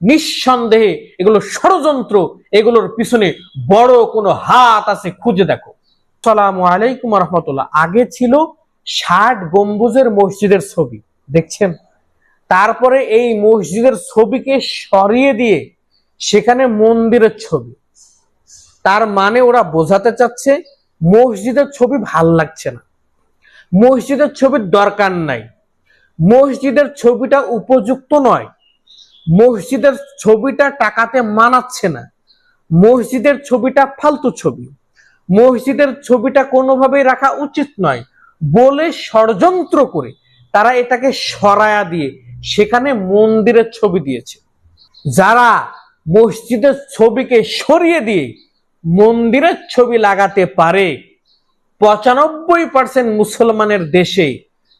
নিঃসন্দেহে এগুলো ষড়যন্ত্র, এগুলোর পিছনে বড় কোনো হাত আছে, খুঁজে দেখো। সালাম আলাইকুম রহমতুল্লাহ। আগে ছিল ষাট গম্বুজের মসজিদের ছবি, দেখছেন? তারপরে এই মসজিদের ছবিকে সরিয়ে দিয়ে সেখানে মন্দিরের ছবি। তার মানে ওরা বোঝাতে চাচ্ছে মসজিদের ছবি ভালো লাগছে না। মসজিদের ছবির দরকার নাই। মসজিদের ছবিটা উপযুক্ত নয়। মসজিদের ছবিটা টাকাতে মানাচ্ছে না। মসজিদের ছবিটা ফালতু ছবি। মসজিদের ছবিটা কোনোভাবেই রাখা উচিত নয়, বলে ষড়যন্ত্র করে তারা এটাকে সরায়া দিয়ে সেখানে মন্দিরের ছবি দিয়েছে। যারা মসজিদের ছবিকে সরিয়ে দিয়ে মন্দিরের ছবি লাগাতে পারে, পঁচানব্বই পার্সেন্ট মুসলমানের দেশে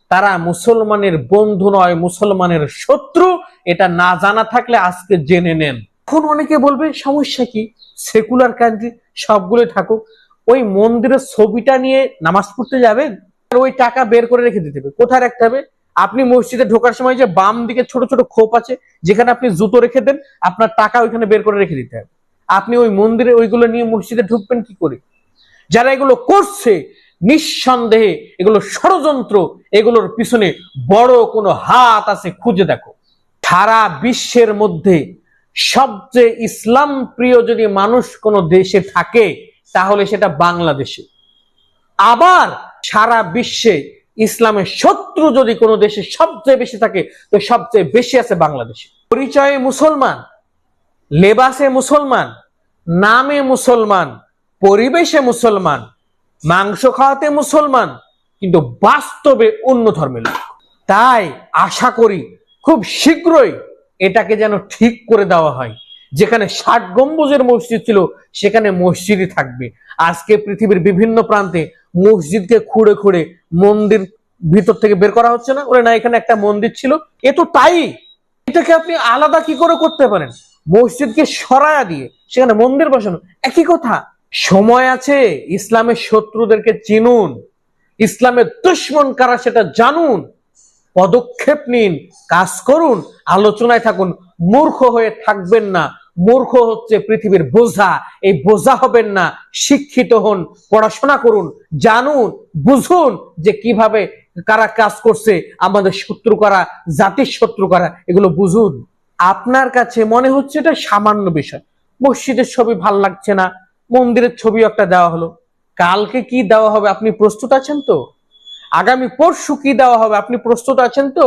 তারা মুসলমানের বন্ধু নয়, মুসলমানের শত্রু এটা না জানা থাকলে আজকে জেনে নেন। এখন অনেকে বলবে, সমস্যা কি? সেকুলার কান্ট্রি সবগুলো থাকুক। ওই মন্দিরের ছবিটা নিয়ে নামাজ পড়তে যাবেন আর ওই টাকা বের করে রেখে দিতে হবে। কোথায় রাখতে হবে? আপনি মসজিদে ঢোকার সময় যে বাম দিকে ছোট ছোট খোপ আছে, যেখানে আপনি জুতো রেখে দেন, আপনার টাকা ওইখানে বের করে রেখে দিতে হবে। আপনি ওই মন্দিরে ওইগুলো নিয়ে মসজিদে ঢুকবেন কি করে? যারা এগুলো করছে, নিঃসন্দেহে এগুলো ষড়যন্ত্র, এগুলোর পিছনে বড় কোনো হাত আছে, খুঁজে দেখো। সারা বিশ্বের মধ্যে সবচেয়ে ইসলাম প্রিয় যদি মানুষ কোনো দেশে থাকে, তাহলে সেটা বাংলাদেশে। আবার সারা বিশ্বে ইসলামের শত্রু যদি কোনো দেশে সবচেয়ে বেশি থাকে, তো সবচেয়ে বেশি আছে বাংলাদেশে। পরিচয়ে মুসলমান, লেবাসে মুসলমান, নামে মুসলমান, পরিবেশে মুসলমান, মাংস খাওয়াতে মুসলমান, কিন্তু বাস্তবে অন্য ধর্মের লোক। তাই আশা করি খুব শীঘ্রই এটাকে যেন ঠিক করে দেওয়া হয়। যেখানে ষাট গম্বুজের মসজিদ ছিল, সেখানে মসজিদই থাকবে। আজকে পৃথিবীর বিভিন্ন প্রান্তে মসজিদকে খুঁড়ে খুঁড়ে মন্দির ভিতর থেকে বের করা হচ্ছে না। ওরে না, এখানে একটা মন্দির ছিল। এ তো তাই। এটাকে আপনি আলাদা কি করে করতে পারেন? মসজিদকে সরায়া দিয়ে সেখানে মন্দির বসানো। একই কথা, সময় আছে, ইসলামের শত্রুদেরকে চিনুন। ইসলামের দুশ্মন কারা সেটা জানুন। পদক্ষেপ নিন, কাজ করুন, আলোচনায় থাকুন। মূর্খ হয়ে থাকবেন না। মূর্খ হচ্ছে পৃথিবীর বোঝা। এই বোঝা হবেন না। শিক্ষিত হন, পড়াশোনা করুন, জানুন, বুঝুন যে কীভাবে কারা কাজ করছে, আমাদের শত্রু করা, জাতির শত্রু করা, এগুলো বুঝুন। আপনার কাছে মনে হচ্ছে এটা সামান্য বিষয়। মসজিদের ছবি ভালো লাগছে না, মন্দিরের ছবি একটা দেওয়া হলো। কালকে কি দেওয়া হবে? আপনি প্রস্তুত আছেন তো? আগামী পরশু কি দেওয়া হবে? আপনি প্রস্তুত আছেন তো?